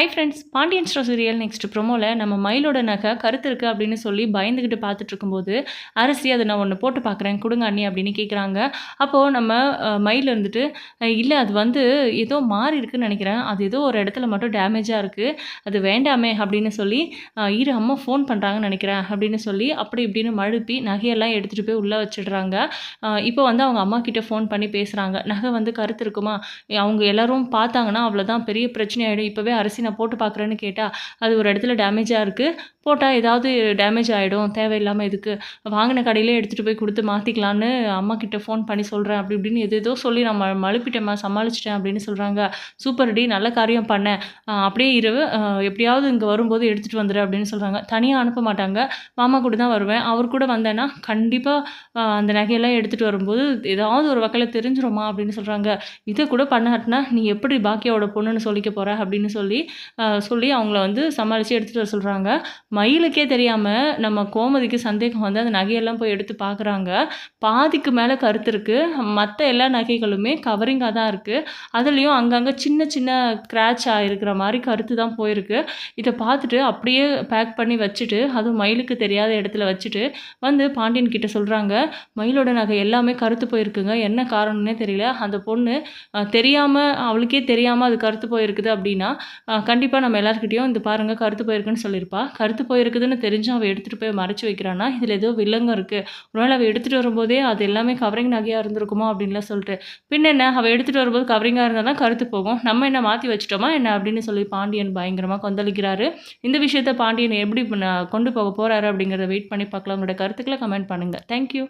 Hi friends Pandian store serial next ப்ரோமோவில் நம்ம மயிலோட நகை கருத்து இருக்குது அப்படின்னு சொல்லி பயந்துக்கிட்டு பார்த்துட்டு இருக்கும்போது அரசி அதை நான் ஒன்று போட்டு பார்க்குறேன் கொடுங்க அண்ணி அப்படின்னு கேட்குறாங்க அப்போது நம்ம மயில் இருந்துட்டு இல்லை அது வந்து ஏதோ மாறி இருக்குன்னு நினைக்கிறேன். அது ஏதோ ஒரு இடத்துல மட்டும் டேமேஜாக இருக்குது அது வேண்டாமே அப்படின்னு சொல்லி இரு அம்மா ஃபோன் பண்ணுறாங்கன்னு நினைக்கிறேன் அப்படின்னு சொல்லி அப்படி இப்படின்னு மழுப்பி நகையெல்லாம் எடுத்துகிட்டு போய் உள்ளே வச்சிடுறாங்க. இப்போ வந்து அவங்க அம்மா கிட்டே ஃபோன் பண்ணி பேசுகிறாங்க நகை வந்து கருத்து இருக்குமா அவங்க எல்லாரும் பார்த்தாங்கன்னா அவ்வளோதான் பெரிய பிரச்சனை ஆகிடும் இப்போவே அரிசி நான் போட்டு பார்க்குறேன்னு கேட்டால் அது ஒரு இடத்துல டேமேஜாக இருக்குது போட்டால் ஏதாவது டேமேஜ் ஆகிடும் தேவையில்லாமல் இதுக்கு வாங்கின கடையிலே எடுத்துகிட்டு போய் கொடுத்து மாற்றிக்கலான்னு அம்மாக்கிட்ட ஃபோன் பண்ணி சொல்கிறேன் அப்படி இப்படின்னு எது ஏதோ சொல்லி நம்ம மழுப்பிட்டேம்மா சமாளிச்சிட்டேன் அப்படின்னு சொல்கிறாங்க சூப்பர் டி நல்ல காரியம் பண்ணேன் அப்படியே இரவு எப்படியாவது இங்கே வரும்போது எடுத்துகிட்டு வந்துடு அப்படின்னு சொல்கிறாங்க தனியாக அனுப்ப மாட்டாங்க. மாமா கூட தான் வருவேன். அவர் கூட வந்தேன்னா கண்டிப்பாக அந்த நகையெல்லாம் எடுத்துகிட்டு வரும்போது ஏதாவது ஒரு வகையில் தெரிஞ்சிருமா அப்படின்னு சொல்கிறாங்க இதை கூட பண்ணாட்டினா நீ எப்படி பாக்கியாவோட பொண்ணுன்னு சொல்லிக்க போகிற அப்படின்னு சொல்லி சொல்லி அவங்கள வந்து சமாளித்து எடுத்துகிட்டு வர சொல்கிறாங்க மயிலுக்கே தெரியாமல் நம்ம கோமதிக்கு சந்தேகம் வந்து அந்த நகையெல்லாம் போய் எடுத்து பார்க்குறாங்க பாதிக்கு மேலே கருத்து இருக்குது மற்ற எல்லா நகைகளுமே கவரிங்காக தான் இருக்குது அதுலேயும் அங்கங்கே சின்ன சின்ன கிராச் ஆகிருக்கிற மாதிரி கருத்து தான் போயிருக்கு. இதை பார்த்துட்டு அப்படியே பேக் பண்ணி வச்சுட்டு அதுவும் மயிலுக்கு தெரியாத இடத்துல வச்சுட்டு வந்து பாண்டியன் கிட்ட சொல்கிறாங்க மயிலோட நகை எல்லாமே கருத்து போயிருக்குங்க. என்ன காரணம்னே தெரியல. அந்த பொண்ணு தெரியாமல் அவளுக்கே தெரியாமல் அது கருத்து போயிருக்குது அப்படின்னா கண்டிப்பாக நம்ம எல்லாருக்கிட்டேயும் இந்த பாருங்கள் கருத்து போயிருக்குன்னு சொல்லியிருப்பா. கருத்து போயிருக்குதுன்னு தெரிஞ்சு அவள் எடுத்துகிட்டு போய் மறைச்சி வைக்கிறான்னா இதில் ஏதோ வில்லங்கம் இருக்குது ஒருவேளை அவள் எடுத்துகிட்டு வரும்போதே அது எல்லாமே கவரிங் நகையாக இருந்திருக்குமோ அப்படின்லாம் சொல்லிட்டு. பின்ன என்ன? அவள் எடுத்துகிட்டு வரும்போது கவரிங்காக இருந்தால் தான் கருத்து போகும். நம்ம என்ன மாற்றி வச்சிட்டோமா என்ன அப்படின்னு சொல்லி பாண்டியன் பயங்கரமாக கொந்தளிக்கிறாரு. இந்த விஷயத்தை பாண்டியன் எப்படி கொண்டு போக போகிறாரு அப்படிங்கிறத வெயிட் பண்ணி பார்க்கலாம். உங்களோட கருத்துக்களை கமெண்ட் பண்ணுங்கள் தேங்க்யூ